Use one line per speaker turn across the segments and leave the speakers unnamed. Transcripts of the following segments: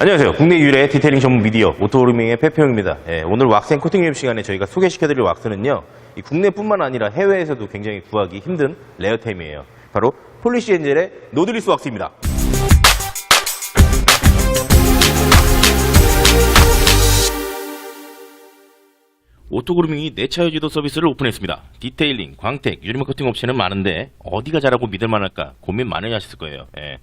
안녕하세요. 국내 유일의 디테일링 전문 미디어 오토루밍의 페페용입니다. 예, 오늘 왁생 코팅 유입 시간에 저희가 소개시켜드릴 왁스는요. 이 국내뿐만 아니라 해외에서도 굉장히 구하기 힘든 레어템이에요. 바로 폴리시 엔젤의 노드리스 왁스입니다. 오토그루밍이 내차 여지도 서비스를 오픈했습니다. 디테일링, 광택, 유리막 커팅 업체는 많은데 어디가 잘하고 믿을 만할까 고민 많이 하셨을 거예요. 예.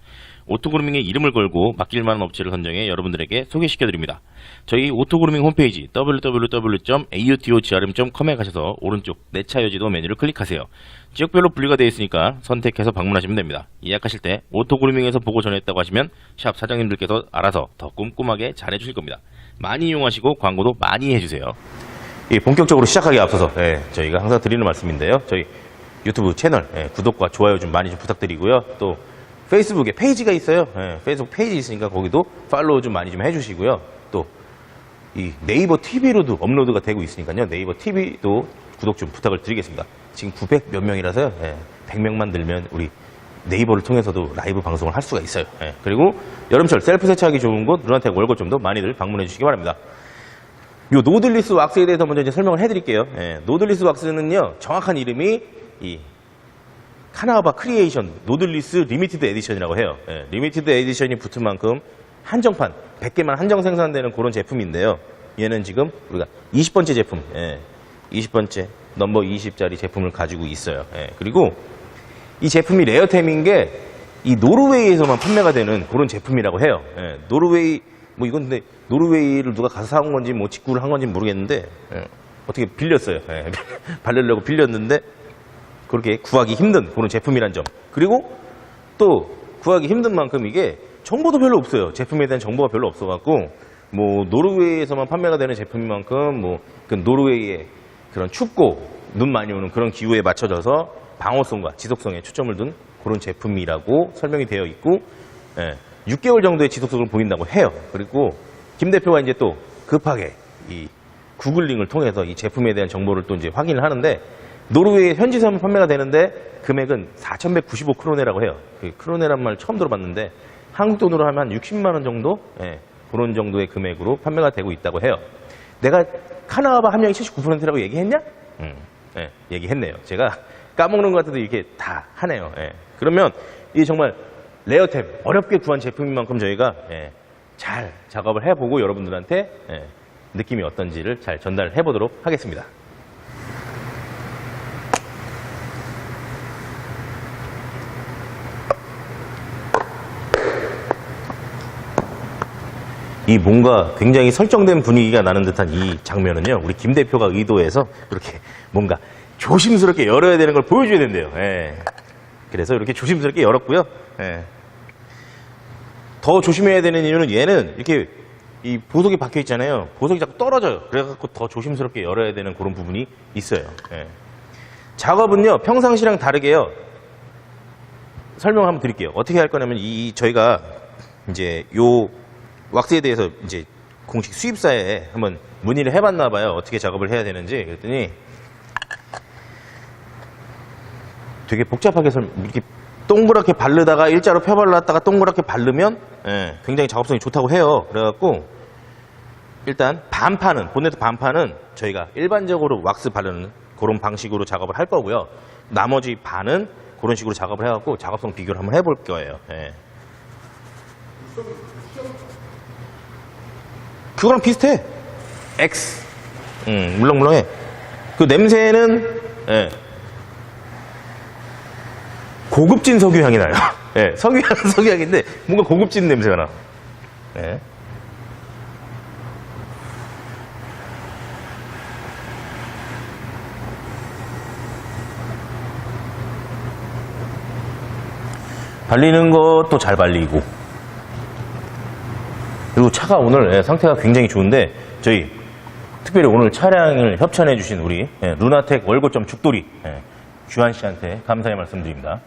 오토그루밍의 이름을 걸고 맡길 만한 업체를 선정해 여러분들에게 소개시켜드립니다. 저희 오토그루밍 홈페이지 www.autogrm.com에 가셔서 오른쪽 내 차 여지도 메뉴를 클릭하세요. 지역별로 분리가 되어 있으니까 선택해서 방문하시면 됩니다. 예약하실 때 오토그루밍에서 보고 전했다고 하시면 샵 사장님들께서 알아서 더 꼼꼼하게 잘해주실 겁니다. 많이 이용하시고 광고도 많이 해주세요. 이 본격적으로 시작하기 앞서서 예, 저희가 항상 드리는 말씀인데요. 저희 유튜브 채널 예, 구독과 좋아요 좀 많이 좀 부탁드리고요. 또 페이스북에 페이지가 있어요. 예, 페이스북 페이지 있으니까 거기도 팔로우 좀 많이 좀 해주시고요. 또 이 네이버 TV로도 업로드가 되고 있으니까요. 네이버 TV도 구독 좀 부탁을 드리겠습니다. 지금 900 몇 명이라서요. 예, 100명만 들면 우리 네이버를 통해서도 라이브 방송을 할 수가 있어요. 예, 그리고 여름철 셀프 세차하기 좋은 곳 누나텍 월거점도 많이들 방문해 주시기 바랍니다. 요 노들리스 왁스에 대해서 먼저 이제 설명을 해드릴게요. 예, 노들리스 왁스는요 정확한 이름이 이 카나바 크리에이션 노들리스 리미티드 에디션이라고 해요. 예, 리미티드 에디션이 붙은 만큼 한정판 100개만 한정 생산되는 그런 제품인데요. 얘는 지금 우리가 20번째 제품, 예, 20번째 넘버 20짜리 제품을 가지고 있어요. 예, 그리고 이 제품이 레어템인 게 이 노르웨이에서만 판매가 되는 그런 제품이라고 해요. 예, 노르웨이 뭐 이건 근데 노르웨이를 누가 가서 사온 건지 뭐 직구를 한 건지 모르겠는데 예, 어떻게 빌렸어요. 예, 바르려고 빌렸는데 그렇게 구하기 힘든 그런 제품이란 점. 그리고 또 구하기 힘든 만큼 이게 정보도 별로 없어요. 제품에 대한 정보가 별로 없어갖고 뭐 노르웨이에서만 판매가 되는 제품인 만큼 뭐 그 노르웨이의 그런 춥고 눈 많이 오는 그런 기후에 맞춰져서 방어성과 지속성에 초점을 둔 그런 제품이라고 설명이 되어 있고 예, 6개월 정도의 지속성을 보인다고 해요. 그리고 김 대표가 이제 또 급하게 이 구글링을 통해서 이 제품에 대한 정보를 또 이제 확인을 하는데 노르웨이 현지에서만 판매가 되는데 금액은 4,195 크로네라고 해요. 그 크로네란 말 처음 들어봤는데 한국 돈으로 하면 한 60만 원 정도 예, 그런 정도의 금액으로 판매가 되고 있다고 해요. 내가 카나바 함량이 79%라고 얘기했냐? 음, 예, 얘기했네요. 제가 까먹는 것 같아도 이렇게 다 하네요. 예. 그러면 이 정말 레어템 어렵게 구한 제품인 만큼 저희가 예, 잘 작업을 해보고 여러분들한테 예, 느낌이 어떤지를 잘 전달해 보도록 하겠습니다. 이 뭔가 굉장히 설정된 분위기가 나는 듯한 이 장면은요, 우리 김 대표가 의도해서 이렇게 뭔가 조심스럽게 열어야 되는 걸 보여줘야 된대요. 예. 그래서 이렇게 조심스럽게 열었고요. 예. 더 조심해야 되는 이유는 얘는 이렇게 이 보석이 박혀 있잖아요. 보석이 자꾸 떨어져요. 그래갖고 더 조심스럽게 열어야 되는 그런 부분이 있어요. 예. 작업은요, 평상시랑 다르게요. 설명 한번 드릴게요. 어떻게 할 거냐면 이 저희가 이제 요 왁스에 대해서 이제 공식 수입사에 한번 문의를 해봤나 봐요. 어떻게 작업을 해야 되는지. 그랬더니 되게 복잡하게 설 이렇게 동그랗게 바르다가 일자로 펴발랐다가 동그랗게 바르면 예, 굉장히 작업성이 좋다고 해요. 그래갖고 일단 반판은 본네트 반판은 저희가 일반적으로 왁스 바르는 그런 방식으로 작업을 할 거고요. 나머지 반은 그런 식으로 작업을 해갖고 작업성 비교를 한번 해볼 거예요. 예. 그거랑 비슷해. X. 음, 물렁물렁해. 그 냄새는, 예. 고급진 석유 향이 나요. 예, 석유 향, 석유 향인데, 뭔가 고급진 냄새가 나. 예. 발리는 것도 잘 발리고, 그리고 차가 오늘 예, 상태가 굉장히 좋은데 저희 특별히 오늘 차량을 협찬해 주신 우리 예, 루나텍 월고점 죽돌이 예, 주한 씨한테 감사의 말씀드립니다.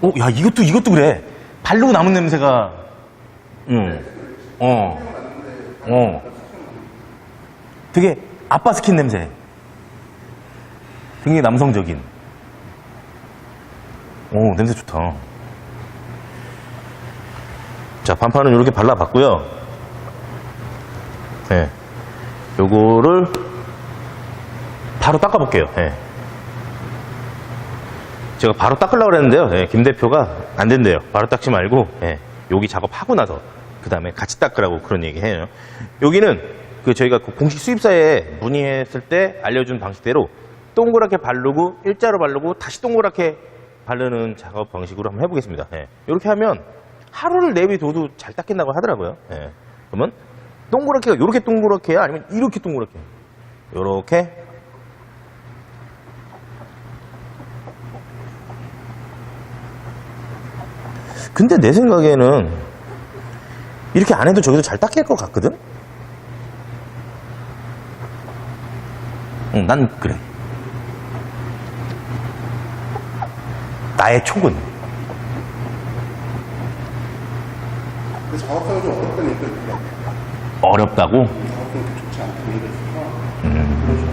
오, 야 이것도 이것도 그래. 바르고 남은 냄새가, 응, 어, 어, 되게 아빠 스킨 냄새. 굉장히 남성적인. 오, 냄새 좋다. 자, 반판은 이렇게 발라봤고요. 예. 요거를 바로 닦아볼게요. 예. 제가 바로 닦으려고 그랬는데요. 예, 김 대표가 안 된대요. 바로 닦지 말고, 예, 여기 작업하고 나서, 그 다음에 같이 닦으라고 그런 얘기 해요. 여기는 그 저희가 그 공식 수입사에 문의했을 때 알려준 방식대로 동그랗게 바르고, 일자로 바르고, 다시 동그랗게 바르는 작업 방식으로 한번 해보겠습니다. 예. 이렇게 하면 하루를 내비둬도 잘 닦인다고 하더라고요. 예. 그러면 동그랗게가 이렇게 동그랗게 해야 아니면 이렇게 동그랗게 이렇게 근데 내 생각에는 이렇게 안 해도 저기도 잘 닦일 것 같거든? 응, 난 그래. 나의 촉은.
작업성이 좀 어렵다는 얘기가 있더라고요.
어렵다고?
좋지 않다는 있어서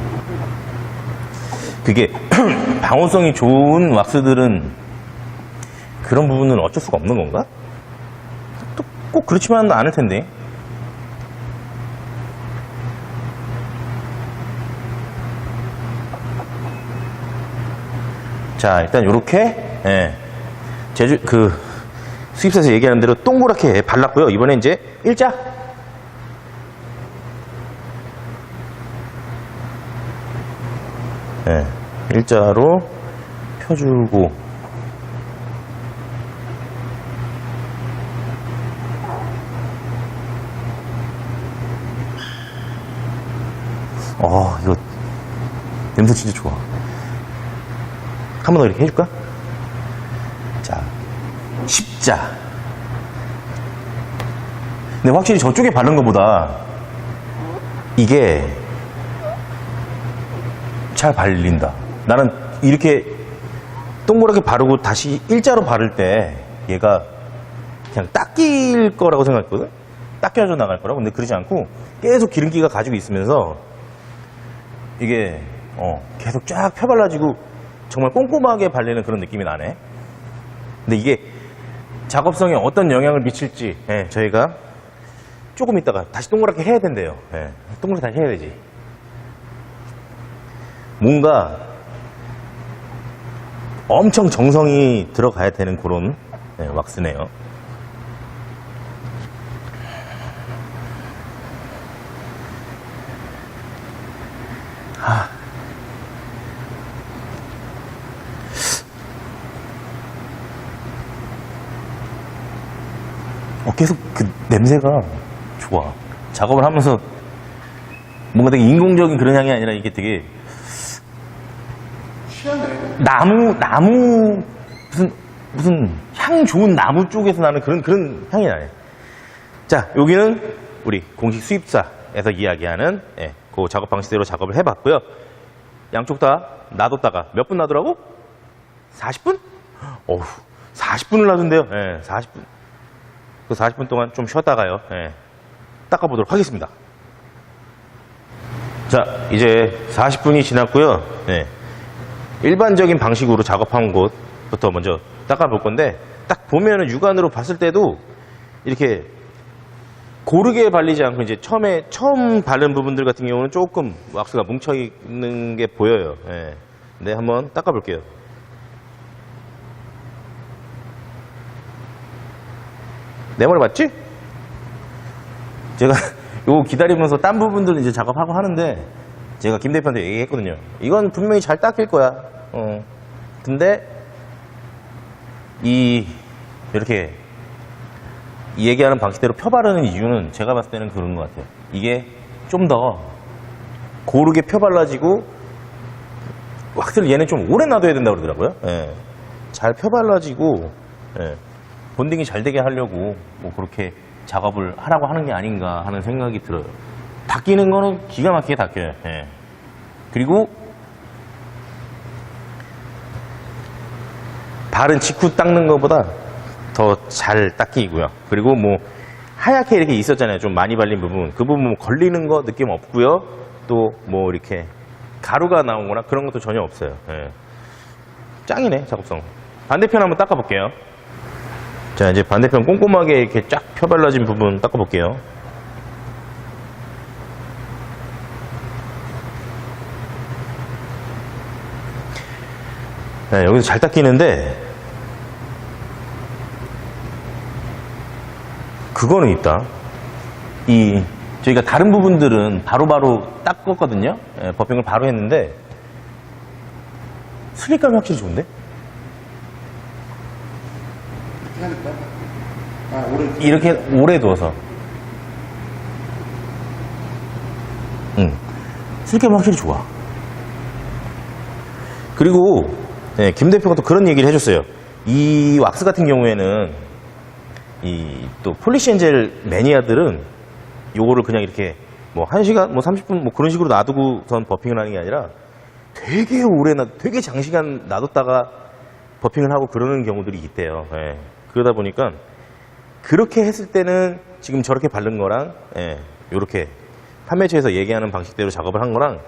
그게 방호성이 좋은 왁스들은 그런 부분은 어쩔 수가 없는 건가? 또 꼭 그렇지만은 않을 텐데. 자, 일단 요렇게 예. 제주 그 수입사에서 얘기하는 대로 동그랗게 발랐고요. 이번에 이제 일자 예, 일자로 펴주고 어 이거 냄새 진짜 좋아 한 번 더 이렇게 해줄까? 자 십자 근데 확실히 저쪽에 바른 것보다 이게 잘 발린다. 나는 이렇게 동그랗게 바르고 다시 일자로 바를 때 얘가 그냥 닦일 거라고 생각했거든? 닦여져 나갈 거라고. 근데 그러지 않고 계속 기름기가 가지고 있으면서 이게 어, 계속 쫙 펴발라지고 정말 꼼꼼하게 발리는 그런 느낌이 나네. 근데 이게 작업성에 어떤 영향을 미칠지 예, 저희가 조금 있다가 다시 동그랗게 해야 된대요. 예, 동그랗게 다시 해야 되지. 뭔가 엄청 정성이 들어가야 되는 그런 네, 왁스네요. 계속 그 냄새가 좋아. 작업을 하면서 뭔가 되게 인공적인 그런 향이 아니라 이게 되게. 나무 나무 무슨 무슨 향 좋은 나무 쪽에서 나는 그런 그런 향이 나요. 자 여기는 우리 공식 수입사에서 이야기하는 예, 그 작업 방식대로 작업을 해봤고요. 양쪽 다 놔뒀다가 몇 분 놔두라고? 40분? 어후 40분을 놔둔대요. 예, 40분. 그 40분 동안 좀 쉬었다가요. 예, 닦아보도록 하겠습니다. 자 이제 40분이 지났고요. 예. 일반적인 방식으로 작업한 곳부터 먼저 닦아볼 건데 딱 보면은 육안으로 봤을 때도 이렇게 고르게 발리지 않고 이제 처음에 처음 바른 부분들 같은 경우는 조금 왁스가 뭉쳐 있는 게 보여요. 예. 네, 한번 닦아볼게요. 내 머리 맞지? 제가 요거 기다리면서 딴 부분들 이제 작업하고 하는데 제가 김 대표한테 얘기했거든요. 이건 분명히 잘 닦일 거야. 어. 근데 이 이렇게 이 얘기하는 방식대로 펴바르는 이유는 제가 봤을 때는 그런 것 같아요. 이게 좀 더 고르게 펴발라지고 확실히 얘는 좀 오래 놔둬야 된다고 그러더라고요. 예. 잘 펴발라지고 예. 본딩이 잘 되게 하려고 뭐 그렇게 작업을 하라고 하는 게 아닌가 하는 생각이 들어요. 닦이는 거는 기가 막히게 닦여요. 예. 그리고 바른 직후 닦는 것보다 더 잘 닦이고요. 그리고 뭐 하얗게 이렇게 있었잖아요. 좀 많이 발린 부분. 그 부분 뭐 걸리는 거 느낌 없고요. 또 뭐 이렇게 가루가 나오거나 그런 것도 전혀 없어요. 예. 짱이네 작업성. 반대편 한번 닦아볼게요. 자, 이제 반대편 꼼꼼하게 이렇게 쫙 펴발라진 부분 닦아볼게요. 네, 여기서 잘 닦이는데, 그거는 있다. 이, 저희가 다른 부분들은 바로바로 닦았거든요. 예, 버핑을 바로 했는데, 슬립감이 확실히 좋은데?
이렇게 하니까. 아, 오래.
이렇게 오래 두어서. 응. 슬립감이 확실히 좋아. 그리고, 네, 김 대표가 또 그런 얘기를 해줬어요. 이 왁스 같은 경우에는, 이, 또, 폴리시 엔젤 매니아들은 요거를 그냥 이렇게, 뭐, 1시간, 뭐, 30분, 뭐, 그런 식으로 놔두고선 버핑을 하는 게 아니라 되게 오래 놔, 되게 장시간 놔뒀다가 버핑을 하고 그러는 경우들이 있대요. 예. 그러다 보니까 그렇게 했을 때는 지금 저렇게 바른 거랑 예, 요렇게 판매처에서 얘기하는 방식대로 작업을 한 거랑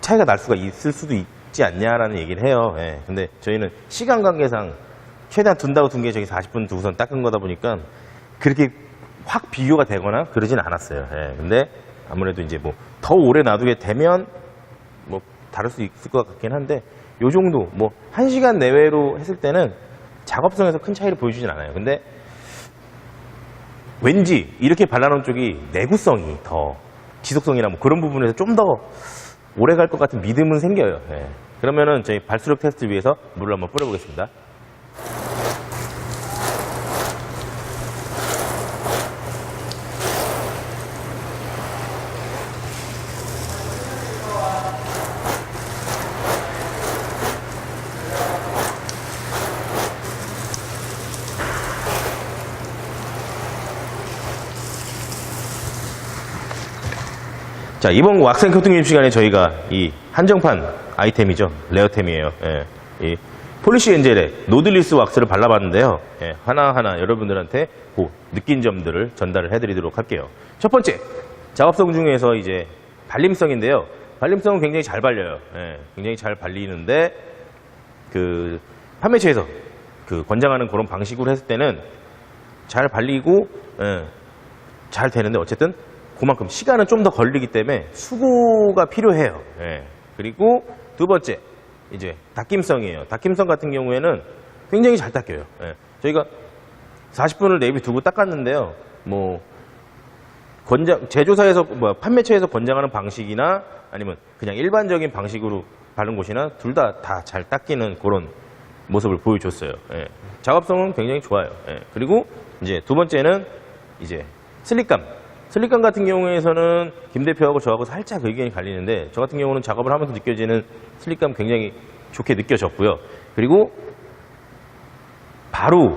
차이가 날 수가 있을 수도 있지 않냐라는 얘기를 해요. 예, 근데 저희는 시간 관계상 최대한 둔다고 둔 게 저기 40분 두고선 닦은 거다 보니까 그렇게 확 비교가 되거나 그러진 않았어요. 예, 근데 아무래도 이제 뭐 더 오래 놔두게 되면 뭐 다를 수 있을 것 같긴 한데 요 정도 뭐한 시간 내외로 했을 때는 작업성에서 큰 차이를 보여주진 않아요. 근데 왠지 이렇게 발라놓은 쪽이 내구성이 더 지속성이나 뭐 그런 부분에서 좀 더 오래 갈 것 같은 믿음은 생겨요. 예. 그러면은 저희 발수력 테스트 위해서 물을 한번 뿌려보겠습니다. 자, 이번 왁생 코팅 시간에 저희가 이 한정판 아이템이죠. 레어템이에요. 예. 이 폴리시 엔젤의 노들리스 왁스를 발라봤는데요. 예, 하나하나 여러분들한테 그 느낀 점들을 전달을 해드리도록 할게요. 첫 번째, 작업성 중에서 이제 발림성인데요. 발림성은 굉장히 잘 발려요. 예, 굉장히 잘 발리는데, 그, 판매처에서 그 권장하는 그런 방식으로 했을 때는 잘 발리고, 예, 잘 되는데 어쨌든 그만큼 시간은 좀 더 걸리기 때문에 수고가 필요해요. 예. 그리고 두 번째 이제 닦임성이에요. 닦임성 같은 경우에는 굉장히 잘 닦여요. 예. 저희가 40분을 내비 두고 닦았는데요. 뭐 권장 제조사에서 뭐 판매처에서 권장하는 방식이나 아니면 그냥 일반적인 방식으로 바른 곳이나 둘 다 다 잘 닦이는 그런 모습을 보여줬어요. 예. 작업성은 굉장히 좋아요. 예. 그리고 이제 두 번째는 이제 슬립감. 슬립감 같은 경우에서는 김 대표하고 저하고 살짝 의견이 갈리는데 저 같은 경우는 작업을 하면서 느껴지는 슬립감 굉장히 좋게 느껴졌고요. 그리고 바로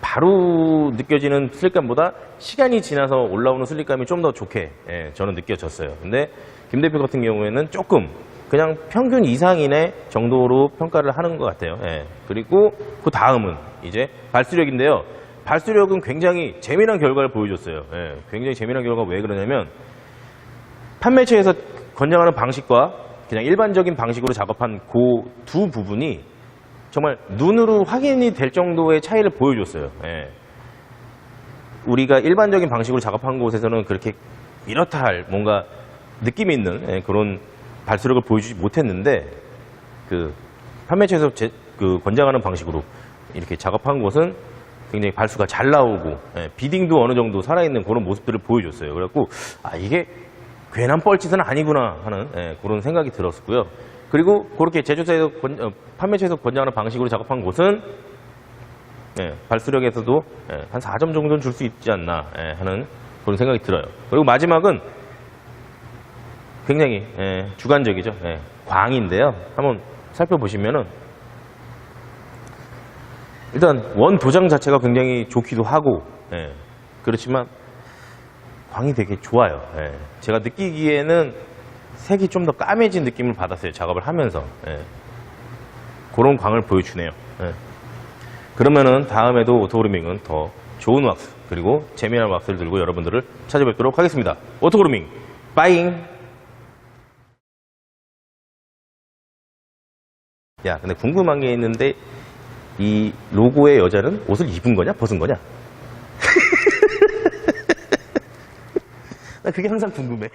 바로 느껴지는 슬립감보다 시간이 지나서 올라오는 슬립감이 좀 더 좋게 예, 저는 느껴졌어요. 근데 김 대표 같은 경우에는 조금 그냥 평균 이상인의 정도로 평가를 하는 것 같아요. 예. 그리고 그 다음은 이제 발수력인데요. 발수력은 굉장히 재미난 결과를 보여줬어요. 예, 굉장히 재미난 결과가 왜 그러냐면 판매처에서 권장하는 방식과 그냥 일반적인 방식으로 작업한 그 두 부분이 정말 눈으로 확인이 될 정도의 차이를 보여줬어요. 예. 우리가 일반적인 방식으로 작업한 곳에서는 그렇게 이렇다 할 뭔가 느낌이 있는 예, 그런 발수력을 보여주지 못했는데 그 판매처에서 제- 그 권장하는 방식으로 이렇게 작업한 곳은 굉장히 발수가 잘 나오고 예, 비딩도 어느 정도 살아있는 그런 모습들을 보여줬어요. 그래갖고 아 이게 괜한 뻘짓은 아니구나 하는 예, 그런 생각이 들었고요. 그리고 그렇게 제조사에서 권- 어, 판매처에서 권장하는 방식으로 작업한 곳은 예, 발수력에서도 예, 한 4점 정도는 줄 수 있지 않나 예, 하는 그런 생각이 들어요. 그리고 마지막은 굉장히 예, 주관적이죠. 예, 광인데요. 한번 살펴보시면은 일단 원 도장 자체가 굉장히 좋기도 하고 예, 그렇지만 광이 되게 좋아요. 예. 제가 느끼기에는 색이 좀 더 까매진 느낌을 받았어요. 작업을 하면서 예. 그런 광을 보여주네요. 예. 그러면은 다음에도 오토그루밍은 더 좋은 왁스 그리고 재미난 왁스를 들고 여러분들을 찾아뵙도록 하겠습니다. 오토그루밍 빠잉 야 근데 궁금한 게 있는데 이 로고의 여자는 옷을 입은 거냐, 벗은 거냐? 나 그게 항상 궁금해.